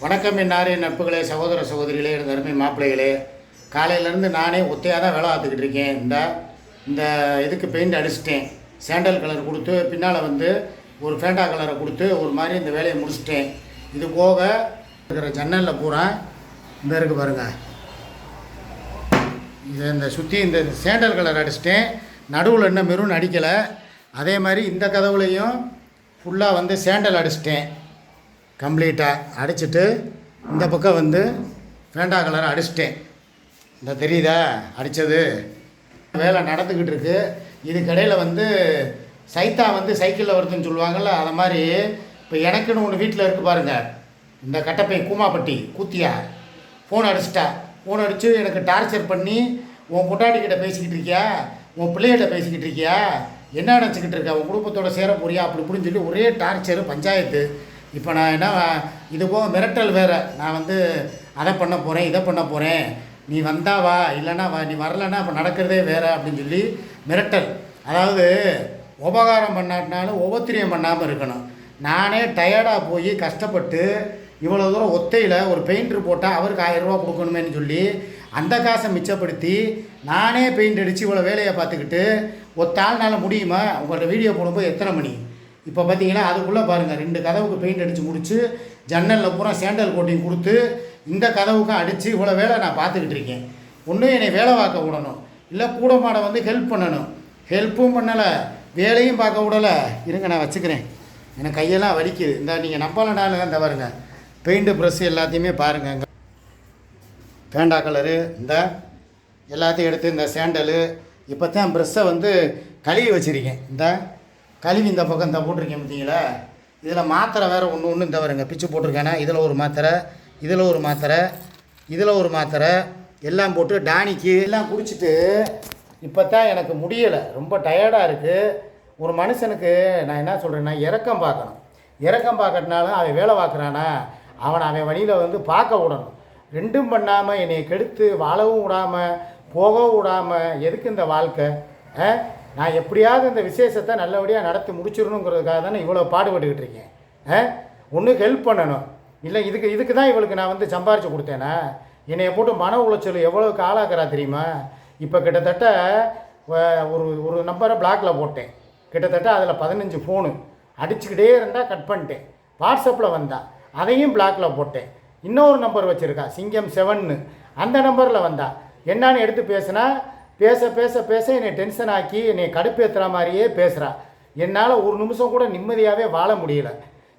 வணக்கம் என்னாரே நட்புகளே சகோதர சகோதரிகளே எனது அருமை மாப்பிள்ளைகளே. காலையிலேருந்து நானே ஒத்தையாக தான் வேலை பார்த்துக்கிட்டு இருக்கேன். இந்த இந்த இதுக்கு பெயிண்ட் அடிச்சிட்டேன். சேண்டல் கலர் கொடுத்து பின்னால் வந்து ஒரு ஃபேண்டா கலரை கொடுத்து ஒரு மாதிரி இந்த வேலையை முடிச்சிட்டேன். இது போக இருக்கிற ஜன்னலில் பூரா இந்த இருக்கு பாருங்கள் இதை இந்த சுற்றி இந்த சேண்டல் கலர் அடிச்சிட்டேன். நடுவில் இன்னும் மெரூன் அடிக்கலை. அதே மாதிரி இந்த கதவுலையும் ஃபுல்லாக வந்து சேண்டல் அடிச்சிட்டேன். கம்ப்ளீட்டாக அடிச்சிட்டு இந்த பக்கம் வந்து ஃபேண்டா கலர் அடிச்சிட்டேன். இந்த தெரியுதா? அடித்தது வேலை நடந்துக்கிட்டு இருக்கு. இதுக்கடையில் வந்து சைத்தா வந்து சைக்கிளில் வருதுன்னு சொல்லுவாங்கள்ல அதை மாதிரி இப்போ எனக்குன்னு ஒன்று வீட்டில் இருக்குது பாருங்கள் இந்த கட்டப்பை கூமாப்பட்டி கூத்தியா? ஃபோன் அடிச்சிட்டா. ஃபோன் அடித்து எனக்கு டார்ச்சர் பண்ணி உன் பொட்டாட்டிக்கிட்ட பேசிக்கிட்டு இருக்கியா? உன் பிள்ளைகிட்ட பேசிக்கிட்டு இருக்கியா? என்ன நினச்சிக்கிட்டு இருக்க? உன் குடும்பத்தோட சேர போறியா? அப்படி இப்படின்னு சொல்லி ஒரே டார்ச்சர் பஞ்சாயத்து. இப்போ நான் என்ன இது போக மிரட்டல் வேறு. நான் வந்து அதை பண்ண போகிறேன் இதை பண்ண போகிறேன் நீ வந்தா வா இல்லைன்னா வா நீ வரலைன்னா அப்போ நடக்கிறதே வேறு அப்படின்னு சொல்லி மிரட்டல். அதாவது உபகாரம் பண்ணாட்டினாலும் உபத்திரியம் பண்ணாமல் இருக்கணும். நானே டயர்டாக போய் கஷ்டப்பட்டு இவ்வளோ தூரம் ஒத்தையில் ஒரு பெயிண்டர் போட்டால் அவருக்கு ஆயிரரூபா கொடுக்கணுமேனு கொடுக்கணுமேன்னு சொல்லி அந்த காசை மிச்சப்படுத்தி நானே பெயிண்ட் அடித்து இவ்வளோ வேலையை பார்த்துக்கிட்டு ஒத்தாள்னால முடியுமா? உங்கள்கிட்ட வீடியோ போடும்போது எத்தனை மணி? இப்போ பார்த்தீங்கன்னா அதுக்குள்ளே பாருங்கள் ரெண்டு கதவுக்கு பெயிண்ட் அடித்து முடிச்சு ஜன்னலில் பூரா சேண்டல் கோட்டிங் கொடுத்து இந்த கதவுக்கும் அடித்து இவ்வளோ வேலை நான் பார்த்துக்கிட்டு இருக்கேன். ஒன்றும் என்னை வேலை பார்க்க விடணும். இல்லை கூட மாட வந்து ஹெல்ப் பண்ணணும். ஹெல்ப்பும் பண்ணலை வேலையும் பார்க்க விடலை. இருங்க நான் வச்சுக்கிறேன். எனக்கு கையெல்லாம் வலிக்குது. இந்த நீங்கள் நம்பலனால இந்த பாருங்க. பெயிண்ட்டு ப்ரெஷ் எல்லாத்தையுமே பாருங்கள் பேண்டா கலரு இந்த எல்லாத்தையும் எடுத்து இந்த சேண்டலு இப்போ தான் ப்ரெஷ்ஷை வந்து கழுவி வச்சுருக்கேன். இந்த. கழுவி இந்த பக்கம் இந்த போட்டிருக்கேன் பார்த்தீங்களா? இதில் மாத்திரை வேறு ஒன்று ஒன்று இந்த வருங்க பிச்சு போட்டிருக்கேனா? இதில் ஒரு மாத்திரை இதில் ஒரு மாத்திரை இதில் ஒரு மாத்திரை எல்லாம் போட்டு டானிக்கு எல்லாம் குடிச்சிட்டு இப்போ தான் எனக்கு முடியலை. ரொம்ப டயர்டாக இருக்குது ஒரு மனுஷனுக்கு நான் என்ன சொல்கிறேன்னா இறக்கம் பார்க்கணும். இறக்கம் பார்க்கறதுனாலும் அவன் வேலை பார்க்குறானா? அவனை அவன் வழியில் வந்து பார்க்க விடணும். ரெண்டும் பண்ணாமல் என்னை கெடுத்து வாழவும் விடாமல் போகவும் விடாமல் எதுக்கு இந்த வாழ்க்கை? ஆ? நான் எப்படியாவது இந்த விசேஷத்தை நல்லபடியாக நடத்தி முடிச்சிடணுங்கிறதுக்காக தானே இவ்வளோ பாடுபட்டுக்கிட்டு இருக்கேன். ஆ? ஒன்று ஹெல்ப் பண்ணணும். இல்லை இதுக்கு இதுக்கு தான் இவளுக்கு நான் வந்து சம்பாரித்து கொடுத்தேனா? என்னைய போட்டு மன உளைச்சல் எவ்வளோக்கு ஆளாக்குறா தெரியுமா? இப்போ கிட்டத்தட்ட ஒரு ஒரு நம்பரை பிளாக்கில் போட்டேன். கிட்டத்தட்ட அதில் பதினஞ்சு ஃபோனு அடிச்சுக்கிட்டே இருந்தால் கட் பண்ணிட்டேன். வாட்ஸ்அப்பில் வந்தால் அதையும் பிளாக்கில் போட்டேன். இன்னொரு நம்பர் வச்சுருக்கா சிங்கம் செவன்னு அந்த நம்பரில் வந்தா. என்னான்னு எடுத்து பேசுனா பேச பேச பேச என்னை டென்ஷன் ஆக்கி என்னை கடுப்பேற்றுற மாதிரியே பேசுகிறா என்னால் ஒரு நிமிஷம் கூட நிம்மதியாகவே வாழ முடியல.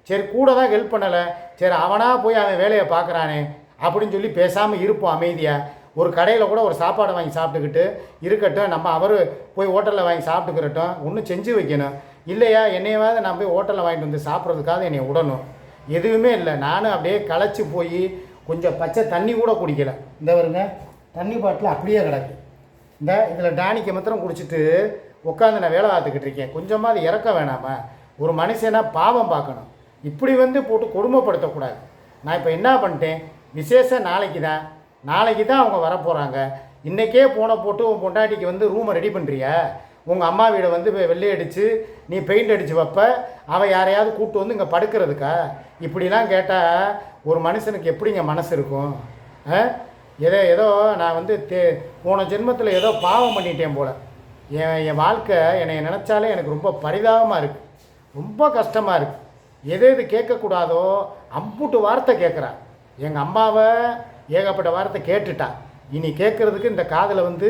சரி கூட தான் ஹெல்ப் பண்ணலை. சரி அவனாக போய் அவன் வேலையை பார்க்குறானே அப்படின்னு சொல்லி பேசாமல் இருப்போம் அமைதியாக ஒரு கடையில் கூட ஒரு சாப்பாடு வாங்கி சாப்பிட்டுக்கிட்டு இருக்கட்டும். நம்ம அவர் போய் ஹோட்டலில் வாங்கி சாப்பிட்டுக்கிறட்டும். ஒன்றும் செஞ்சு வைக்கணும். இல்லையா என்னையாவது நான் போய் ஹோட்டலில் வாங்கிட்டு வந்து சாப்பிட்றதுக்காக என்னை விடணும் எதுவுமே இல்லை. நானும் அப்படியே களைச்சி போய் கொஞ்சம் பச்சை தண்ணி கூட குடிக்கலை. இந்த வருங்க தண்ணி பாட்டில் அப்படியே கிடக்கு. இந்த இதில் டானிக்கை மாத்திரம் குடிச்சிட்டு உட்காந்து நான் வேலை பார்த்துக்கிட்டு இருக்கேன். கொஞ்சமாக அது இறக்க வேணாமா? ஒரு மனுஷனை பாவம் பார்க்கணும். இப்படி வந்து போட்டு கொடுமைப்படுத்தக்கூடாது. நான் இப்போ என்ன பண்ணிட்டேன்? விசேஷம் நாளைக்கு தான். நாளைக்கு தான் அவங்க வரப்போகிறாங்க இன்றைக்கே போனை போட்டு உன் பொண்டாட்டிக்கு வந்து ரூமை ரெடி பண்ணுறியா உங்கள் அம்மா வீடை வந்து வெ- வெள்ளை அடித்து நீ பெயிண்ட் அடித்து வைப்ப. அவள் யாரையாவது கூப்பிட்டு வந்து இங்கே படுக்கிறதுக்கா? இப்படிலாம் கேட்டால் ஒரு மனுஷனுக்கு எப்படிங்க மனசு இருக்கும்? ஆ? ஏதோ ஏதோ நான் வந்து தே போன ஜென்மத்தில் ஏதோ பாவம் பண்ணிட்டேன் போல். என் என் வாழ்க்கை என்னை நினச்சாலே எனக்கு ரொம்ப பரிதாபமாக இருக்குது ரொம்ப கஷ்டமாக இருக்குது எது எது கேட்கக்கூடாதோ அம்புட்டு வார்த்தை கேட்குறா. எங்கள் அம்மாவை ஏகப்பட்ட வார்த்தை கேட்டுட்டா. இனி கேட்குறதுக்கு இந்த காதில் வந்து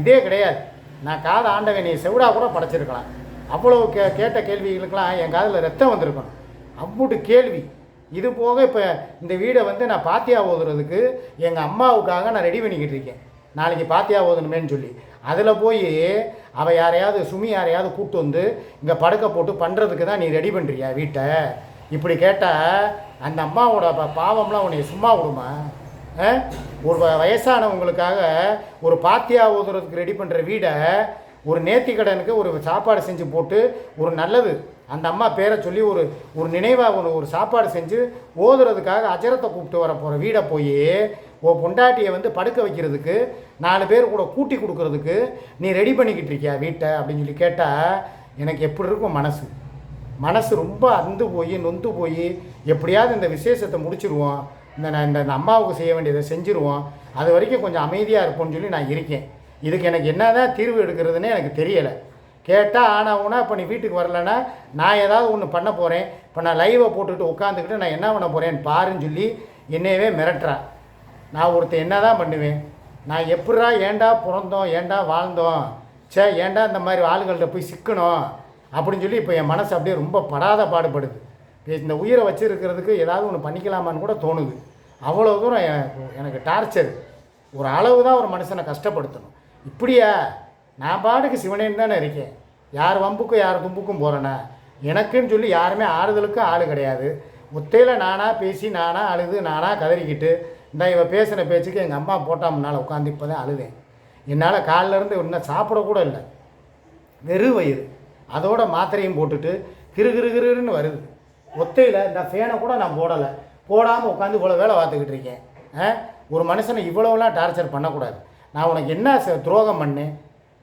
இதே கிடையாது. நான் காதை ஆண்டவன் நீ செவிடா கூட படைச்சிருக்கலாம். அவ்வளோ கே கேட்ட கேள்விகளுக்கெல்லாம் என் காதில் ரத்தம் வந்திருக்கணும். அம்புட்டு கேள்வி. இது போக இப்போ இந்த வீடை வந்து நான் பாத்தியா ஓதுறதுக்கு எங்கள் அம்மாவுக்காக நான் ரெடி பண்ணிக்கிட்டு இருக்கேன். நாளைக்கு பாத்தியா ஓதணுமேன்னு சொல்லி. அதில் போய் அவள் யாரையாவது சுமி யாரையாவது கூப்பிட்டு வந்து இங்கே படுக்க போட்டு பண்ணுறதுக்கு தான் நீ ரெடி பண்ணுறியா வீட்டை? இப்படி கேட்டால் அந்த அம்மாவோட ப- பாவம்லாம் உன்னை சும்மா விடுமா? ஒரு வ- வயசானவங்களுக்காக ஒரு பாத்தியா ஓதுறதுக்கு ரெடி பண்ணுற வீடை ஒரு நேர்த்திக்கடனுக்கு ஒரு சாப்பாடு செஞ்சு போட்டு ஒரு நல்லது. அந்த அம்மா பேரை சொல்லி ஒரு ஒரு நினைவாக ஒரு ஒரு சாப்பாடு செஞ்சு ஓதுறதுக்காக அஜரத்தை கூப்பிட்டு வர போகிற வீடை போய் ஓ பொண்டாட்டியை வந்து படுக்க வைக்கிறதுக்கு நாலு பேர் கூட கூட்டி கொடுக்கறதுக்கு நீ ரெடி பண்ணிக்கிட்டு இருக்கியா வீட்டை? அப்படின்னு சொல்லி கேட்டால் எனக்கு எப்படி இருக்கும் மனசு? மனசு ரொம்ப அந்து போய் நொந்து போய் எப்படியாவது இந்த விசேஷத்தை முடிச்சிருவோம். இந்த நான் இந்த அம்மாவுக்கு செய்ய வேண்டியதை செஞ்சுருவோம். அது வரைக்கும் கொஞ்சம் அமைதியாக இருப்போம்னு சொல்லி நான் இருக்கேன். இதுக்கு எனக்கு என்னதான் தீர்வு எடுக்கிறதுனே எனக்கு தெரியலை. கேட்டால் ஆனால் இப்போ நீ வீட்டுக்கு வரலன்னா நான் ஏதாவது ஒன்று பண்ண போகிறேன் இப்போ நான் லைவை போட்டுட்டு உட்காந்துக்கிட்டு நான் என்ன பண்ண போகிறேன்னு பாருன்னு சொல்லி என்னையவே மிரட்டுறா. நான் ஒருத்தன் என்ன தான் பண்ணுவேன்? நான் எப்படா ஏன்டா பிறந்தோம்? ஏன்டா வாழ்ந்தோம்? ச்சே ஏன்டா இந்த மாதிரி ஆளுகள்கிட்ட போய் சிக்கணும்? அப்படின்னு சொல்லி இப்போ என் மனசு அப்படியே ரொம்ப படாத பாடுபடுது. இந்த உயிரை வச்சுருக்கிறதுக்கு ஏதாவது ஒன்று பண்ணிக்கலாமான்னு கூட தோணுது. அவ்வளோ தூரம் எனக்கு டார்ச்சர். ஒரு அளவு தான் ஒரு மனுஷனை கஷ்டப்படுத்தணும். இப்படியா? நான் பாட்டுக்கு சிவனேன்னு தானே இருக்கேன். யார் வம்புக்கும் யார் தும்புக்கும் போகிறேன்னா எனக்குன்னு சொல்லி யாருமே ஆறுதலுக்கும் ஆள் கிடையாது. ஒத்தையில் நானாக பேசி நானாக அழுது நானாக கதறிக்கிட்டு இந்த இவ பேசின பேச்சுக்கு எங்கள் அம்மா போட்டா முன்னால் உட்காந்து இப்போ தான் அழுதேன். என்னால் காலிலேருந்து இன்னும் சாப்பிடக்கூட இல்லை. வெறு வயிறு. அதோட மாத்திரையும் போட்டுட்டு கிறு கிறு கிறுன்னு வருது. ஒத்தையில் இந்த ஃபேனை கூட நான் போடலை. போடாமல் உட்காந்து இவ்வளோ வேலை பார்த்துக்கிட்டு இருக்கேன். ஆ? ஒரு மனுஷனை இவ்வளோலாம் டார்ச்சர் பண்ணக்கூடாது. நான் உனக்கு என்ன ச- துரோகம் பண்ணேன்?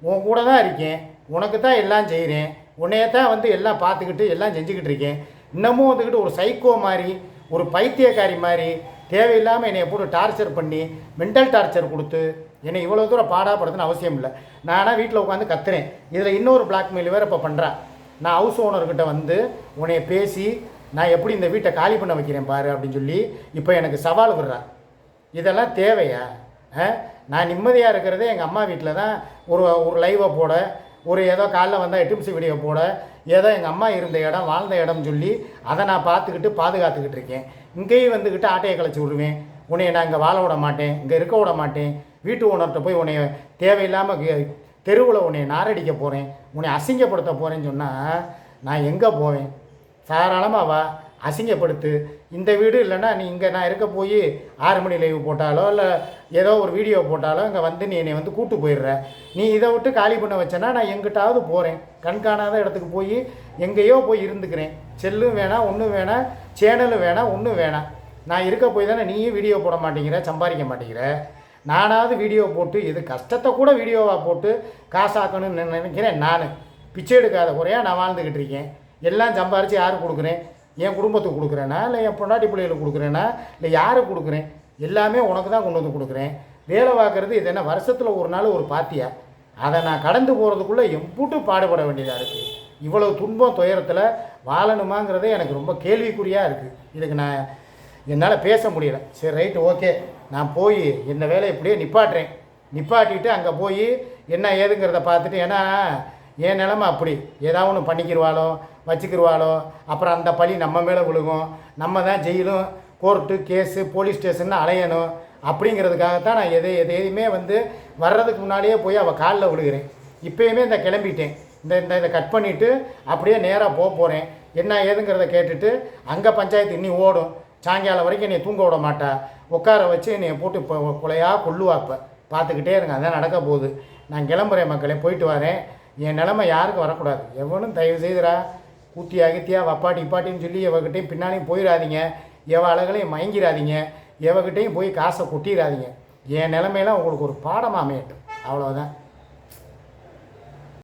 உன் கூட தான் இருக்கேன். உனக்கு தான் எல்லாம் செய்கிறேன் உன்னைய தான் வந்து எல்லாம் பார்த்துக்கிட்டு எல்லாம் செஞ்சுக்கிட்டு இருக்கேன். இன்னமும் வந்துக்கிட்டு ஒரு சைக்கோ மாதிரி ஒரு பைத்தியக்காரி மாதிரி தேவையில்லாமல் என்னை போட்டு டார்ச்சர் பண்ணி மென்டல் டார்ச்சர் கொடுத்து என்னை இவ்வளோ தூரம் பாடாப்படுறதுன்னு அவசியம் இல்லை. நானாக வீட்டில் உட்காந்து கத்துறேன். இதில் இன்னொரு பிளாக்மெயில் வேறு இப்போ பண்ணுறா நான் ஹவுஸ் ஓனர்கிட்ட வந்து உன்னைய பேசி நான் எப்படி இந்த வீட்டை காலி பண்ண வைக்கிறேன் பாரு அப்படின்னு சொல்லி இப்போ எனக்கு சவால் விடுறா. இதெல்லாம் தேவையா? ஆ? நான் நிம்மதியாக இருக்கிறதே எங்கள் அம்மா வீட்டில் தான். ஒரு ஒரு லைவை போட ஒரு ஏதோ காலைல வந்தால் எட்டுமிசி வீடியோ போட ஏதோ எங்கள் அம்மா இருந்த இடம் வாழ்ந்த இடம் சொல்லி அதை நான் பார்த்துக்கிட்டு பாதுகாத்துக்கிட்டு இருக்கேன். இங்கேயும் வந்துக்கிட்டு ஆட்டையை கழிச்சு விடுவேன். உன்னையை நான் இங்கே வாழ விட மாட்டேன் இங்கே இருக்க விட மாட்டேன். வீட்டு ஓனர்கிட்ட போய் உன்னைய தேவையில்லாமல் தெருவில் உன்னை நாரடிக்க போகிறேன் உன்னை அசிங்கப்படுத்த போகிறேன்னு சொன்னால் நான் எங்கே போவேன்? தாராளமாக வா அசிங்கப்படுத்து இந்த வீடு இல்லைன்னா நீ இங்கே நான் இருக்க போய் ஆறு மணி லைவ் போட்டாலோ இல்லை ஏதோ ஒரு வீடியோ போட்டாலோ இங்கே வந்து நீ என்னை வந்து கூட்டு போயிடுற. நீ இதை விட்டு காலி பண்ண வச்சேன்னா நான் எங்கிட்டாவது போகிறேன் கண்காணாத இடத்துக்கு போய் எங்கேயோ போய் இருந்துக்கிறேன். செல்லும் வேணாம் ஒன்றும் வேணாம் சேனலும் வேணாம் ஒன்றும் வேணாம் நான் இருக்க போய் தானே நீயும் வீடியோ போட மாட்டேங்கிற சம்பாதிக்க மாட்டேங்கிற. நானாவது வீடியோ போட்டு இது கஷ்டத்தை கூட வீடியோவாக போட்டு காசாக்கணும்னு நினைக்கிறேன் நான். பிச்சை எடுக்காத குறையாக நான் வாழ்ந்துக்கிட்டு இருக்கேன். எல்லாம் சம்பாரித்து யார் கொடுக்குறேன்? என் குடும்பத்துக்கு கொடுக்குறேனா? இல்லை என் பொண்டாட்டி பிள்ளைகளுக்கு கொடுக்குறேனா? இல்லை யாருக்கு கொடுக்குறேன்? எல்லாமே உனக்கு தான் கொண்டு வந்து கொடுக்குறேன். வேலை பார்க்குறது இது என்ன? வருஷத்தில் ஒரு நாள் ஒரு பாத்தியா? அதை நான் கடந்து போகிறதுக்குள்ளே எம்பூட்டு பாடுபட வேண்டியதாக இருக்குது இவ்வளோ துன்பம் துயரத்தில் வாழணுமாங்கிறதே எனக்கு ரொம்ப கேள்விக்குறியாக இருக்குது இதுக்கு நான் என்னால் பேச முடியல. சரி ரைட்டு ஓகே நான் போய் இந்த வேலையை இப்படியே நிப்பாட்டுறேன். நிப்பாட்டிட்டு அங்கே போய் என்ன ஏதுங்கிறத பார்த்துட்டு ஏன்னா என் நிலமை அப்படி. ஏதாவது ஒன்று பண்ணிக்கிருவாளோ வச்சுக்கிருவாளோ அப்புறம் அந்த பழி நம்ம மேலே விழுகும். நம்ம தான் ஜெயிலும் கோர்ட்டு கேஸு போலீஸ் ஸ்டேஷன் அலையணும். அப்படிங்கிறதுக்காகத்தான் நான் எதை எதையுமே வந்து வர்றதுக்கு முன்னாடியே போய் அவள் காலில் விழுகிறேன். இப்போயுமே இந்த கிளம்பிட்டேன். இந்த இந்த இதை கட் பண்ணிவிட்டு அப்படியே நேராக போக போகிறேன் என்ன ஏதுங்கிறத கேட்டுட்டு அங்கே பஞ்சாயத்து இன்னி ஓடும். சாயங்காலம் வரைக்கும் என்னை தூங்க விட மாட்டா. உட்கார வச்சு என்னை போட்டு இப்போ கொலையாக கொள்ளுவாப்ப பார்த்துக்கிட்டே இருங்க. அதான் நடக்க போகுது. நான் கிளம்புறேன் மக்களே. போயிட்டு வரேன். என் நிலமை யாருக்கும் வரக்கூடாது. எவனும் தயவு செய்துடா கூத்தி அகத்தியா வப்பாட்டி இப்பாட்டின்னு சொல்லி எவகிட்டையும் பின்னாலையும் போயிடாதீங்க. எவ அழகலையும் மயங்கிடாதீங்க. எவகிட்டையும் போய் காசை கொட்டிடாதீங்க. என் நிலமையெல்லாம் உங்களுக்கு ஒரு பாடமாக அமையட்டும். அவ்வளோதான்